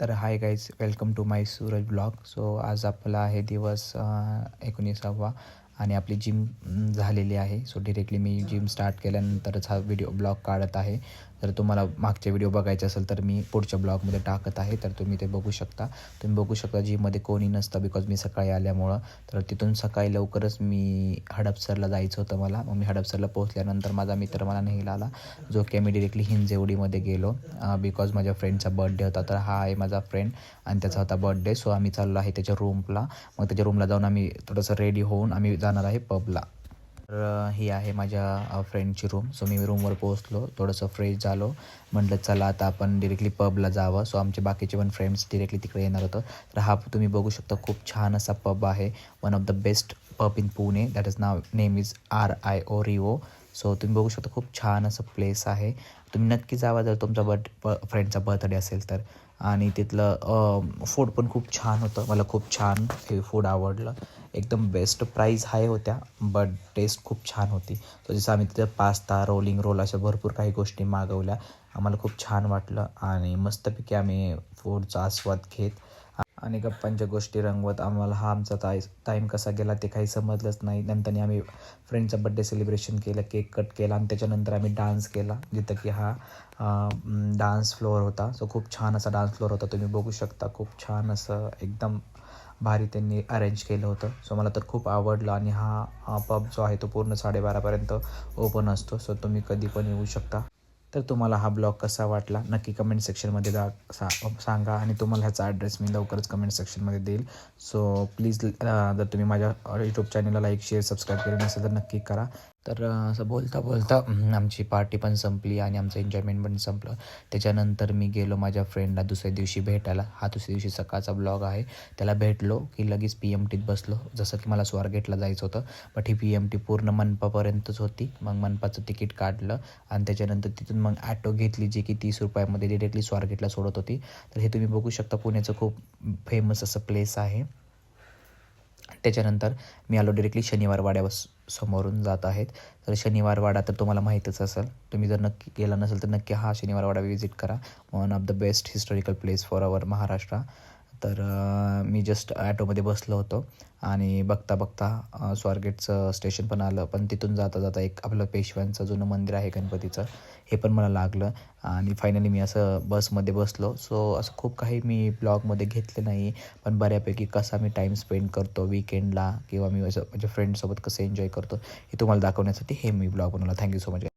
तर hi guys welcome to my Suraj blog so आज आपला आहे दिवस एकोणीसावा. आणि आपली जिम झालेली आहे. सो डिरेक्टली मी जिम स्टार्ट केल्यानंतरच हा व्हिडिओ ब्लॉग काढत आहे. जर तुम्हाला मागचे व्हिडिओ बघायचे असेल तर मी पुढच्या ब्लॉगमध्ये टाकत आहे. तर तुम्ही ते बघू शकता. तुम्ही बघू शकता जिममध्ये कोणी नसतं बिकॉज मी सकाळी आल्यामुळं. तर तिथून सकाळी लवकरच मी हडपसरला जायचं होतं मला. मग मी हडपसरला पोहोचल्यानंतर माझा मित्र मला न्यायला आला. जो की आम्ही डिरेक्टली हिंजेवडीमध्ये गेलो बिकॉज माझ्या फ्रेंडचा बर्थडे होता. तर हा आहे माझा फ्रेंड आणि त्याचा होता बर्थडे सो आम्ही चाललो आहे त्याच्या रूमला मग त्याच्या रूमला जाऊन आम्ही थोडंसं रेडी होऊन आम्ही जाणार आहे पबला. तर ही आहे माझ्या फ्रेंडची रूम सो मी रूमवर पोहोचलो. थोडंसं फ्रेश झालो. म्हटलं चला आता आपण डिरेक्टली पबला जावं. सो आमचे बाकीचे पण फ्रेंड्स डिरेक्टली तिकडे येणार होतं. तर हा तुम्ही बघू शकता खूप छान असा पब आहे. One of the best pub in Pune that is now name is R I O Rio so तुम्ही बघू शकता खूप छान असं प्लेस आहे. तुम्ही नक्की जावा जर तुमचा बर्थ ब फ्रेंडचा बर्थडे असेल तर. आणि तिथलं फूड पण खूप छान होतं. मला खूप छान हे फूड आवडलं. एकदम बेस्ट प्राईज हाय होत्या बट टेस्ट खूप छान होती. सो जसं आम्ही तिथं पास्ता रोलिंग रोल अशा भरपूर काही गोष्टी मागवल्या. आम्हाला खूप छान वाटलं आणि मस्तपैकी आम्ही फूडचा आस्वाद घेत. आणि गप्पांच्या गोष्टी रंगवत आम्हाला हा आमचा ताय टाईम कसा गेला ते काही समजलंच नाही. नंतर आम्ही फ्रेंडचा बड्डे सेलिब्रेशन केलं केक कट केला आणि त्याच्यानंतर आम्ही डान्स केला जिथं की हा डान्स फ्लोअर होता. सो खूप छान असा डान्स फ्लोअर होता. तुम्ही बघू शकता खूप छान असं एकदम भारी त्यांनी अरेंज केलं होतं. सो मला तर खूप आवडलं आणि हा पब जो आहे तो पूर्ण साडेबारापर्यंत ओपन असतो. सो तुम्ही कधी पण येऊ शकता. तर तुम्हाला हा ब्लॉग कसा वाटला? नक्की कमेंट सेक्शनमध्ये जा सा सांगा आणि तुम्हाला ह्याचा ॲड्रेस मी लवकरच कमेंट सेक्शनमध्ये देईल. सो प्लीज जर तुम्ही माझ्या यूट्यूब चॅनलला लाईक शेअर सबस्क्राईब केलं नसेल तर नक्की करा. तर असं बोलता बोलता आमची पार्टी पण संपली आणि आमचं एन्जॉयमेंट पण संपलं. त्याच्यानंतर मी गेलो माझ्या फ्रेंडला दुसऱ्या दिवशी भेटायला. हा दुसऱ्या दिवशी सकाळचा ब्लॉग आहे. त्याला भेटलो की लगेच पी एम टीत बसलो. जसं की मला स्वारगेटला जायचं होतं बट ही पी एम टी पूर्ण मनपापर्यंतच होती. मग मनपाचं तिकीट काढलं आणि त्याच्यानंतर तिथून मग ॲटो घेतली जी की तीस रुपयामध्ये डिरेक्टली स्वारगेटला सोडत होती. तर हे तुम्ही बघू शकता पुण्याचं खूप फेमस असं प्लेस आहे. त्याच्यानंतर मी आलो डिरेक्टली शनिवार वाड्या समोरून जात आहेत. तर शनिवार वाडा तर तुम्हाला माहीतच असेल तुम्ही जर नक्की गेला नसेल तर नक्की हा शनिवार वाडा विजिट करा. One of the best historical place for our Maharashtra तर मी जस्ट ॲटोमध्ये बसलो होतो आणि बघता बघता स्वारगेटचं स्टेशन पण आलं. पण तिथून जाता जाता एक आपलं पेशव्यांचं जुनं मंदिर आहे गणपतीचं हे पण मला लागलं. आणि फायनली मी असं बसमध्ये बसलो. सो असं खूप काही मी ब्लॉगमध्ये घेतले नाही. पण बऱ्यापैकी कसा मी टाईम स्पेंड करतो विकेंडला किंवा मी असं माझ्या फ्रेंडसोबत कसं एन्जॉय करतो हे तुम्हाला दाखवण्यासाठी हे मी ब्लॉग बनवला. Thank you so much